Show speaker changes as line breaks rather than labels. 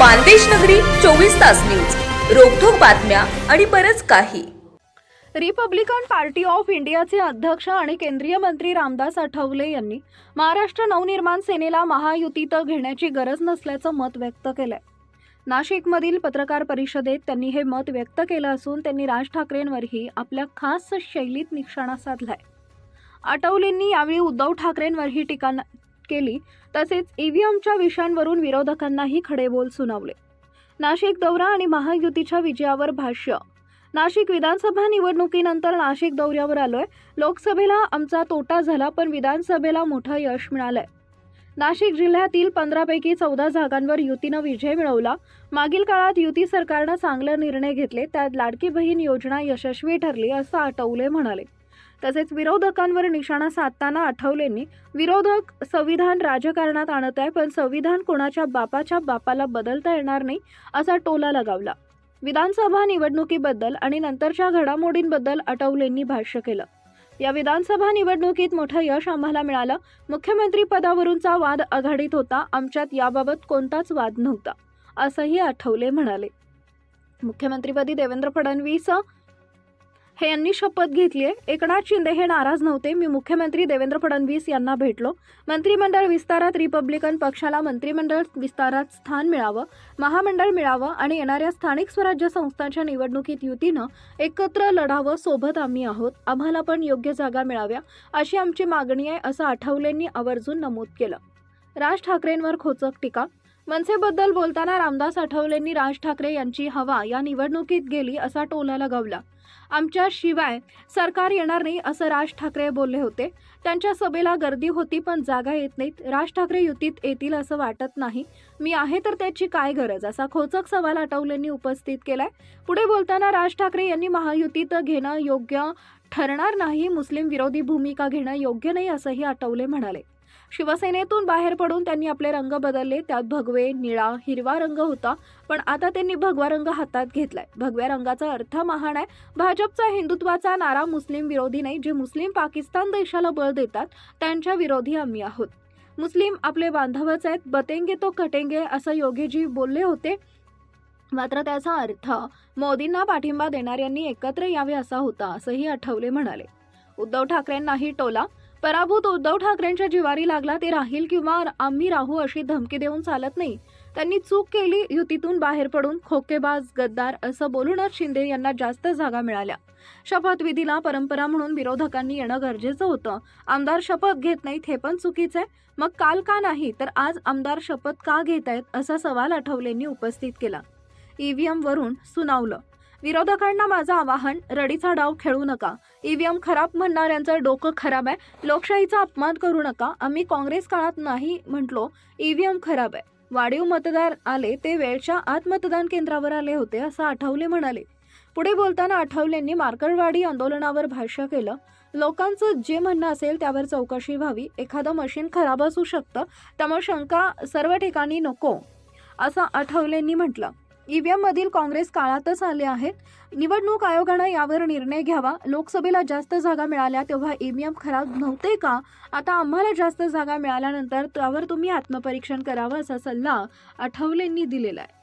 मानदेश नगरी चोवीस तास न्यूज. रोखोक बातम्या आणि बरच काही.
रिपब्लिकन पार्टी ऑफ इंडियाचे अध्यक्ष आणि केंद्रीय मंत्री रामदास आठवले यांनी महाराष्ट्र नवनिर्माण सेनेला महायुतीत घेण्याची गरज नसल्याचं मत व्यक्त केलंय. नाशिकमधील पत्रकार परिषदेत त्यांनी हे मत व्यक्त केलं असून त्यांनी राज ठाकरेंवरही आपल्या खास शैलीत निशाणा साधलाय. आठवलेंनी यावेळी उद्धव ठाकरेंवरही टीका केली. तसेच ईव्हीएमच्या विषयांवरून विरोधकांनाही खडेबोल सुनावले. नाशिक दौरा आणि महायुतीच्या विजयावर भाष्य. नाशिक विधानसभा निवडणुकीनंतर नाशिक दौऱ्यावर आलोय. लोकसभेला आमचा तोटा झाला पण विधानसभेला मोठं यश मिळालंय. नाशिक जिल्ह्यातील पंधरापैकी चौदा जागांवर युतीनं विजय मिळवला. मागील काळात युती सरकारनं चांगले निर्णय घेतले त्यात लाडकी बहीण योजना यशस्वी ठरली असं आठवले म्हणाले. तसेच विरोधकांवर निशाणा साधताना आठवलेंनी विरोधक संविधान राजकारणात आणत आहे पण संविधान कोणाच्या बापाच्या बापाला बदलता येणार नाही असा टोला लगावला. विधानसभा निवडणुकीबद्दल आणि नंतरच्या घडामोडींबद्दल आठवलेंनी भाष्य केलं. या विधानसभा निवडणुकीत मोठं यश आम्हाला मिळालं. मुख्यमंत्री पदावरूनचा वाद आघाडीत होता. आमच्यात याबाबत कोणताच वाद नव्हता असंही आठवले म्हणाले. मुख्यमंत्रीपदी देवेंद्र फडणवीस हे यांनी शपथ घेतली आहे. एकनाथ शिंदे हे नाराज नव्हते. मी मुख्यमंत्री देवेंद्र फडणवीस यांना भेटलो. मंत्रिमंडळ विस्तारात रिपब्लिकन पक्षाला मंत्रिमंडळ विस्तारात स्थान मिळावं महामंडळ मिळावं आणि येणाऱ्या स्थानिक स्वराज्य संस्थांच्या निवडणुकीत युतीनं एकत्र लढावं सोबत आम्ही आहोत. आम्हाला पण योग्य जागा मिळाव्या अशी आमची मागणी आहे असं आठवलेंनी आवर्जून नमूद केलं. राज ठाकरेंवर खोचक टीका मनसेबद्दल बोलताना रामदास आठवलेंनी राज ठाकरे यांची हवा या निवडणुकीत गेली असा टोला लगावला. आमच्या शिवाय सरकार येणार नाही असं राज ठाकरे बोलले होते. त्यांच्या सभेला गर्दी होती पण जागा येत नाहीत. राज ठाकरे युतीत येतील असं वाटत नाही. मी आहे तर त्याची काय गरज? असा खोचक सवाल आठवलेंनी उपस्थित केलाय. पुढे बोलताना राज ठाकरे यांनी महायुतीत घेणं योग्य ठरणार नाही. मुस्लिम विरोधी भूमिका घेणं योग्य नाही असंही आठवले म्हणाले. शिवसेनेतून बाहेर पडून त्यांनी आपले रंग बदलले. त्यात भगवे निळा हिरवा रंग होता. पण आता त्यांनी भगवा रंग हातात घेतलाय. भगव्या रंगाचा अर्थ महान आहे. भाजपचा हिंदुत्वाचा नारा मुस्लिम विरोधी नाही. जे मुस्लिम पाकिस्तान देशाला बळ देतात त्यांच्या विरोधी आम्ही आहोत. मुस्लिम आपले बांधवच आहेत. बतेंगे तो कटेंगे असं योगीजी बोलले होते. मात्र त्याचा अर्थ मोदींना पाठिंबा देणाऱ्यांनी एकत्र यावे असा होता असंही आठवले म्हणाले. उद्धव ठाकरेंनाही टोला. पराभूत उद्धव ठाकरेंच्या जिवारी लागला ते राहील किंवा आम्ही राहू अशी धमकी देऊन चालत नाही. त्यांनी चूक केली युतीतून बाहेर पडून खोकेबाज गद्दार असं बोलूनच शिंदे यांना जास्त जागा मिळाल्या. शपथविधीला परंपरा म्हणून विरोधकांनी येणं गरजेचं होतं. आमदार शपथ घेत नाहीत हे पण चुकीचं आहे मग काल का नाही? तर आज आमदार शपथ का घेत आहेत असा सवाल आठवलेंनी उपस्थित केला. ईव्हीएम वरून सुनावलं. विरोधकांना माझं आवाहन रडीचा डाव खेळू नका. ईव्हीएम खराब म्हणणाऱ्यांचं डोकं खराब आहे. लोकशाहीचा अपमान करू नका. आम्ही काँग्रेस काळात नाही म्हटलो ईव्हीएम खराब आहे. वाढीव मतदार आले ते वेळच्या आत मतदान केंद्रावर आले होते असं आठवले म्हणाले. पुढे बोलताना आठवलेंनी मार्करवाडी आंदोलनावर भाष्य केलं लोकांचं जे म्हणणं असेल त्यावर चौकशी व्हावी. एखादं मशीन खराब असू शकतं त्यामुळे शंका सर्व ठिकाणी नको. असं आठवलेंनी म्हटलं. ईव्हीएम मधील काँग्रेस काळातच आले आहेत. निवडणूक आयोगानं यावर निर्णय घ्यावा. लोकसभेला जास्त जागा मिळाल्या तेव्हा ईव्हीएम खराब नव्हते का? आता आम्हाला जास्त जागा मिळाल्यानंतर त्यावर तुम्ही आत्मपरीक्षण करावं असा सल्ला आठवलेंनी दिलेला आहे.